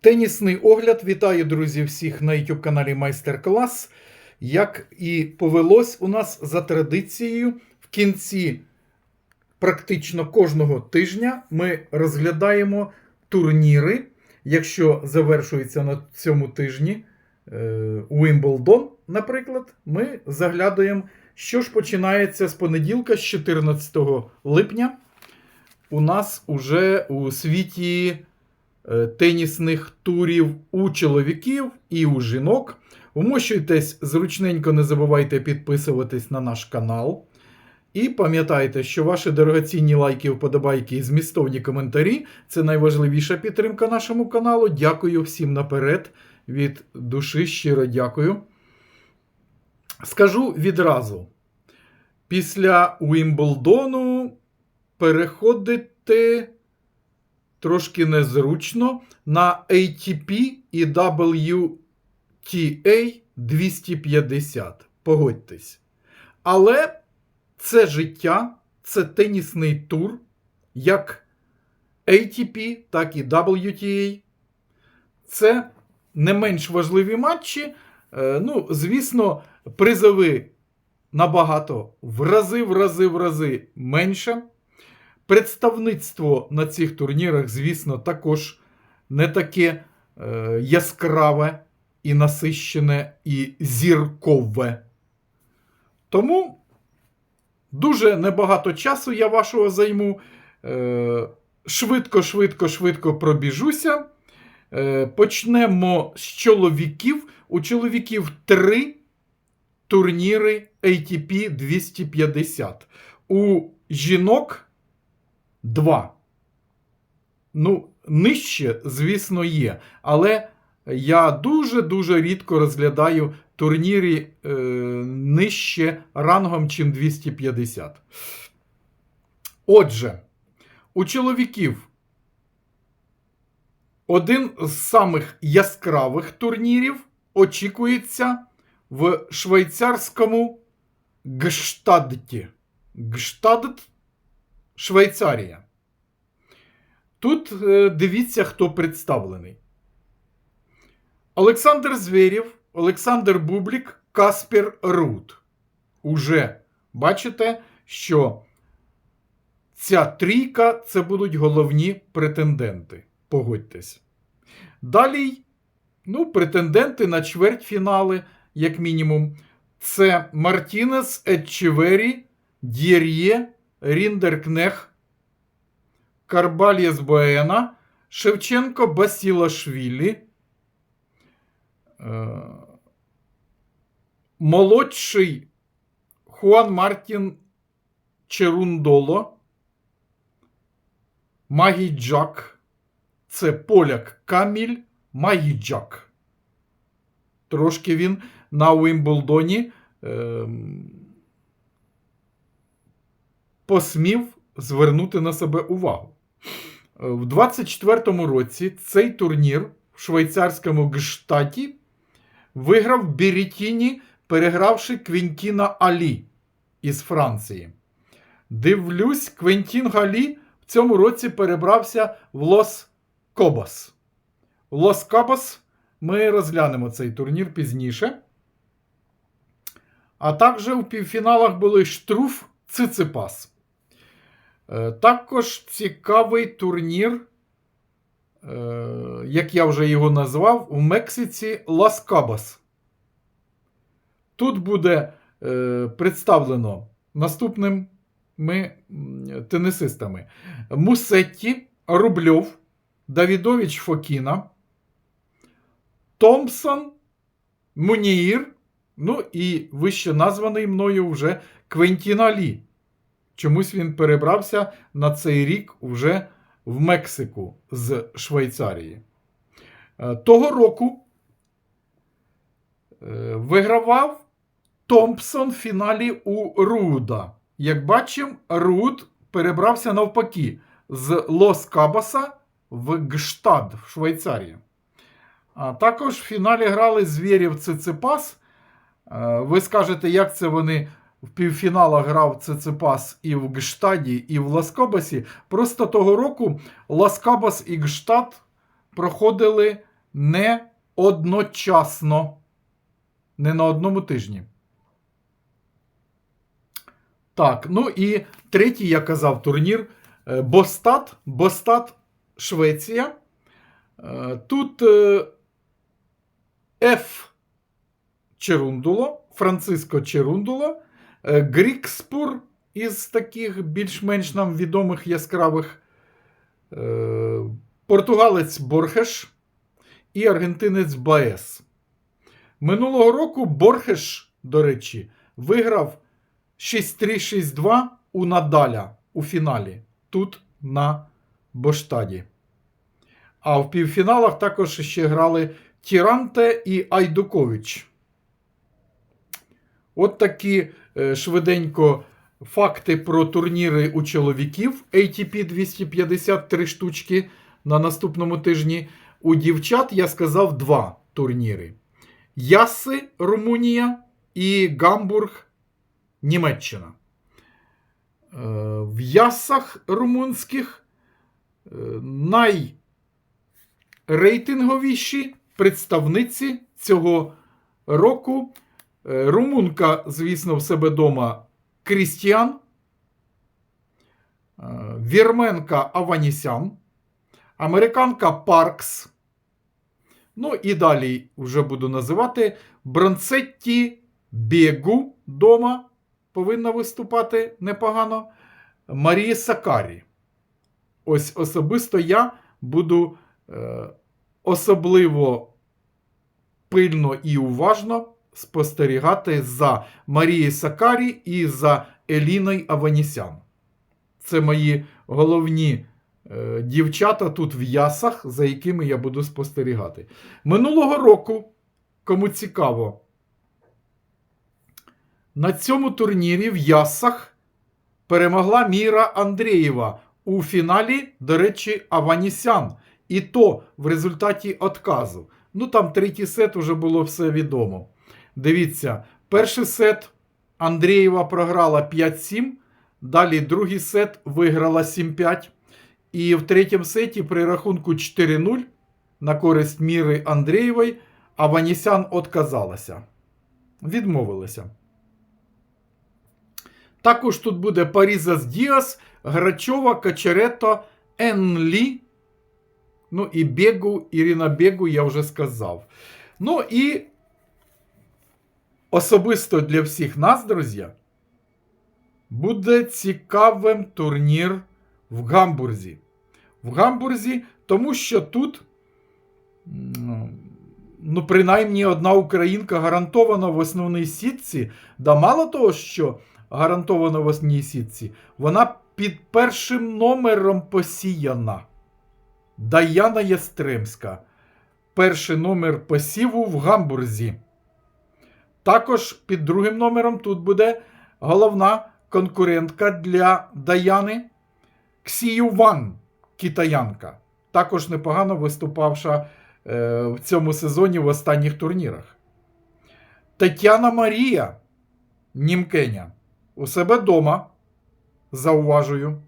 Тенісний огляд. Вітаю, друзі, всіх на YouTube каналі Майстер Клас. Як і повелось у нас за традицією, в кінці практично кожного тижня ми розглядаємо турніри. Якщо завершується на цьому тижні Уімблдон, наприклад, ми заглядуємо, що ж починається з понеділка, з 14 липня. У нас уже у світі е, тенісних турів у чоловіків і у жінок. Вмощуйтесь зручненько, не забувайте підписуватись на наш канал. І пам'ятайте, що ваші дорогоцінні лайки, вподобайки і змістовні коментарі це найважливіша підтримка нашому каналу. Дякую всім наперед. Від душі щиро дякую. Скажу відразу: після Уімблдону переходити трошки незручно на ATP і WTA 250. Погодьтесь. Але це життя, це тенісний тур, як ATP, так і WTA. Це не менш важливі матчі. Е, Ну, звісно, призови набагато в рази, в рази, в рази менше. Представництво на цих турнірах, звісно, також не таке е, яскраве і насищене, і зіркове. Тому дуже небагато часу я вашого займу. Е, швидко, швидко, швидко пробіжуся. Е, почнемо з чоловіків. У чоловіків три турніри ATP 250. У жінок два. Ну, нижче, звісно, є. Але я дуже-дуже рідко розглядаю турніри е, нижче рангом, чим 250. Отже, у чоловіків один з самих яскравих турнірів очікується в швейцарському Гштадті. Гштадт Швейцарія. Тут е, дивіться, хто представлений. Олександр Звєрєв, Олександр Бублік, Каспер Рут. Уже бачите, що ця трійка це будуть головні претенденти. Погодьтесь. Далі, ну, претенденти на чвертьфінали, як мінімум, це Мартінес, Етчевері, Дєр'є, Ріндеркнех, Карбальєс Боена, Шевченко Басілашвілі, е, молодший Хуан Мартін Черундоло, Магіджак, це поляк Каміль Магіджак. Трошки він на Уімблдоні е, посмів звернути на себе увагу. Е, В 24-му році цей турнір в швейцарському Гштаті виграв Бірітіні, перегравши Квінтіна Алі із Франції. Дивлюсь, Квентін Галі в цьому році перебрався в Лос Кобас. В Лос Кобас ми розглянемо цей турнір пізніше. А також у півфіналах були Штруф Циципас. Е, Також цікавий турнір, е, як я вже його назвав, у Мексиці Лас Кабас. Тут буде е, представлено наступними тенісистами: Мусетті, Рубльов, Давідович Фокіна, Томпсон, Муніїр, ну і вище названий мною вже Квентіна Лі. Чомусь він перебрався на цей рік вже в Мексику з Швейцарії. Е, Того року е, вигравав Томпсон в фіналі у Руда. Як бачимо, Руд перебрався навпаки з Лос Кабаса в Гштад в Швейцарії. А також в фіналі грали Звєрєв Циципас. Е, Ви скажете, як це вони в півфіналах грав Циципас і в Гштаді, і в Ласкобасі. Просто того року Ласкабас і Гштад проходили не одночасно, не на одному тижні. Так, ну і третій, я казав, турнір е, Бостат. Бостат, Швеція. Е, Тут е, Ф. Черундуло, Франциско Черундуло, Грікспур із таких більш-менш нам відомих яскравих. е, Португалець Борхеш і аргентинець Баес. Минулого року Борхеш, до речі, виграв 6-3-6-2 у Надаля у фіналі. Тут на Боштаді. А в півфіналах також ще грали Тіранте і Айдукович. От такі е, швиденько факти про турніри у чоловіків. ATP 253 штучки на наступному тижні. У дівчат я сказав два турніри: Яси, Румунія і Гамбург, Німеччина. Е, В ясах румунських е, найрейтинговіші представниці цього року. Е, Румунка, звісно, в себе дома Крістіан, е, Вірменка Аванісян, американка Паркс. Ну і далі вже буду називати Бронцетті Бегу дома повинна виступати непогано. Марія Сакарі. Ось особисто я буду е, особливо пильно і уважно спостерігати за Марією Сакарі і за Еліною Аванісян. Це мої головні е, дівчата тут в ясах, за якими я буду спостерігати. Минулого року, кому цікаво, на цьому турнірі в ясах перемогла Міра Андрієва у фіналі, до речі, Аванісян. І то в результаті отказу. Ну там третій сет уже було все відомо. Дивіться, перший сет Андрієва програла 5-7. Далі другий сет виграла 7-5. І в третьому сеті при рахунку 4-0 на користь Міри Андрієвої Аванісян отказалася. Відмовилася. Також тут буде Парізас Діас, Грачова, Качерето, Енлі. Ну і Бегу, Ірина Бегу я вже сказав. Ну і особисто для всіх нас, друзі, буде цікавим турнір в Гамбурзі. В Гамбурзі, тому що тут, ну, принаймні, одна українка гарантована в основній сітці. Да мало того, що гарантована в основній сітці, вона під першим номером посіяна. Даяна Ястремська. Перший номер посіву в Гамбурзі. Також під другим номером тут буде головна конкурентка для Даяни Ксію Ван, китаянка. Також непогано виступавша е, в цьому сезоні в останніх турнірах. Тетяна Марія, Німкеня, у себе вдома, зауважую.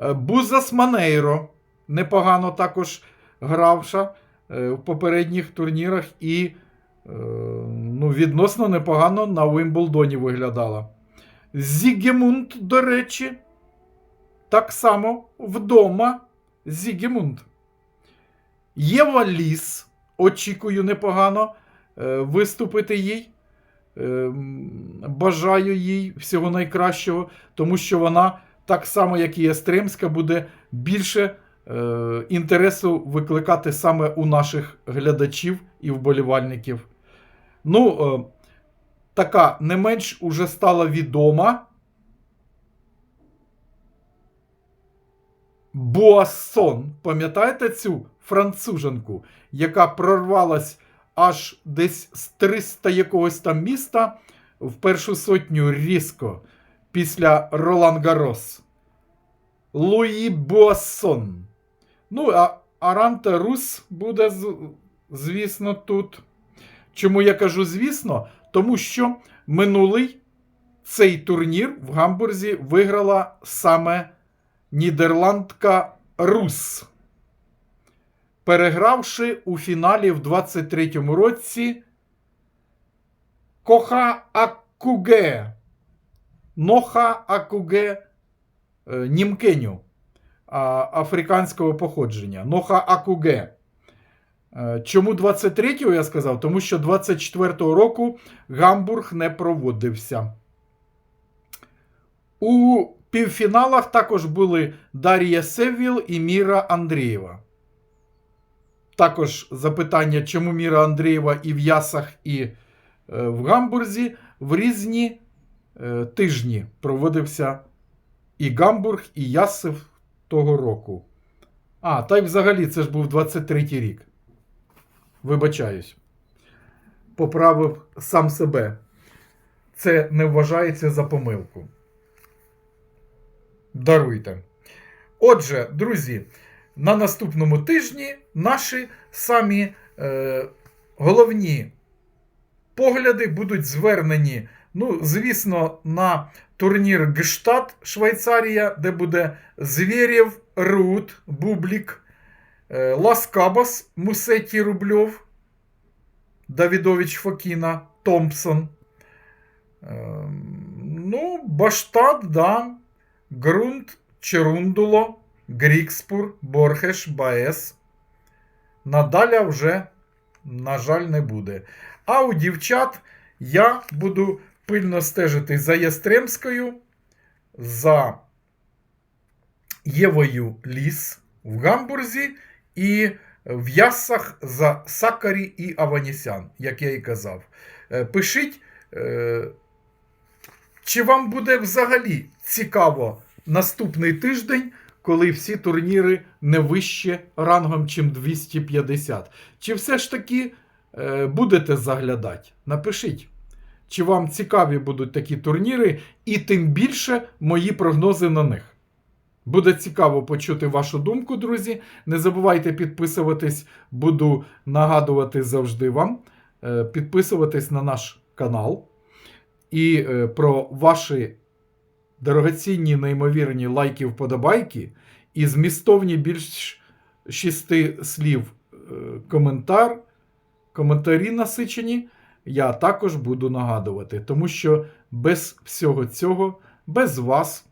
Е, Бузас Манейро непогано також гравша е, в попередніх турнірах і е, ну, відносно непогано на Уимблдоні виглядала. Зігемунд, до речі, так само вдома Зігемунд. Єва Ліс, очікую непогано е, виступити їй. Е, Бажаю їй всього найкращого, тому що вона, так само, як і Ястремська, буде більше е, інтересу викликати саме у наших глядачів і вболівальників. Ну, е, така не менш уже стала відома. Буассон, пам'ятаєте цю француженку, яка прорвалась аж десь з 300 якогось там міста в першу сотню різко після Ролан Гарос. Луї Буассон. Ну, а Аранта Рус буде, звісно, тут. Чому я кажу звісно? Тому що минулий цей турнір в Гамбурзі виграла саме нідерландка Рус. перегравши у фіналі в 23-му році Коха Акуге. Ноха Акуге е, Німкеню африканського походження. Ноха Акуге. Е, Чому 23-го я сказав? Тому що 24-го року Гамбург не проводився. У півфіналах також були Дар'я Севіл і Міра Андрієва. Також запитання, чому Міра Андрієва і в Ясах, і е, в Гамбурзі в різні е, тижні проводився і Гамбург, і Ясив того року. А, та й взагалі це ж був 23-й рік. Вибачаюсь. Поправив сам себе. Це не вважається за помилку. Даруйте. Отже, друзі, на наступному тижні наші самі е, головні погляди будуть звернені, ну, звісно, на турнір Гштадт Швейцарія, де буде Звєрєв, Рут, Бублік, Лас Кабас, Мусеті Рубльов, Давідович Фокіна, Томпсон. Ем, Ну, Баштад, да. Ґрунт, Черундуло, Грікспур, Борхеш, Баес. Надаля вже, на жаль, не буде. А у дівчат я буду пильно стежити за Ястремською, за Євою Ліс в Гамбурзі і в Яссах за Сакарі і Аванісян, як я і казав. Е, Пишіть. е, чи вам буде взагалі цікаво наступний тиждень, коли всі турніри не вище рангом, чим 250? Чи все ж таки е, будете заглядати? Напишіть. Чи вам цікаві будуть такі турніри, і тим більше мої прогнози на них. Буде цікаво почути вашу думку, друзі. Не забувайте підписуватись, буду нагадувати завжди вам. е, Підписуватись на наш канал і е, про ваші дорогоцінні, неймовірні лайки, вподобайки і змістовні більш шести слів е, коментар, коментарі насичені, я також буду нагадувати, тому що без всього цього, без вас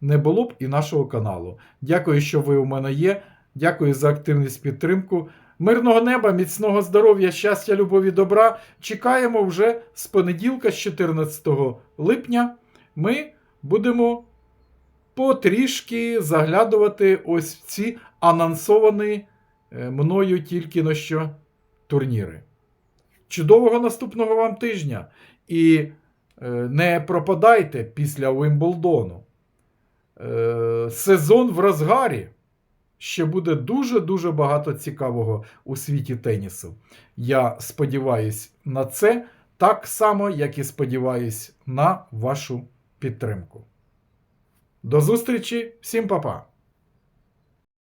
не було б і нашого каналу. Дякую, що ви у мене є. Дякую за активність підтримку. Мирного неба, міцного здоров'я, щастя, любові, добра. Чекаємо вже з понеділка, з 14 липня. Ми будемо потрішки заглядувати ось в ці анонсовані е, мною тільки на що турніри. Чудового наступного вам тижня! І е, не пропадайте після Уимблдону. Е, сезон в розгарі. Ще буде дуже-дуже багато цікавого у світі тенісу. Я сподіваюсь на це так само, як і сподіваюсь на вашу підтримку. До зустрічі, всім па-па!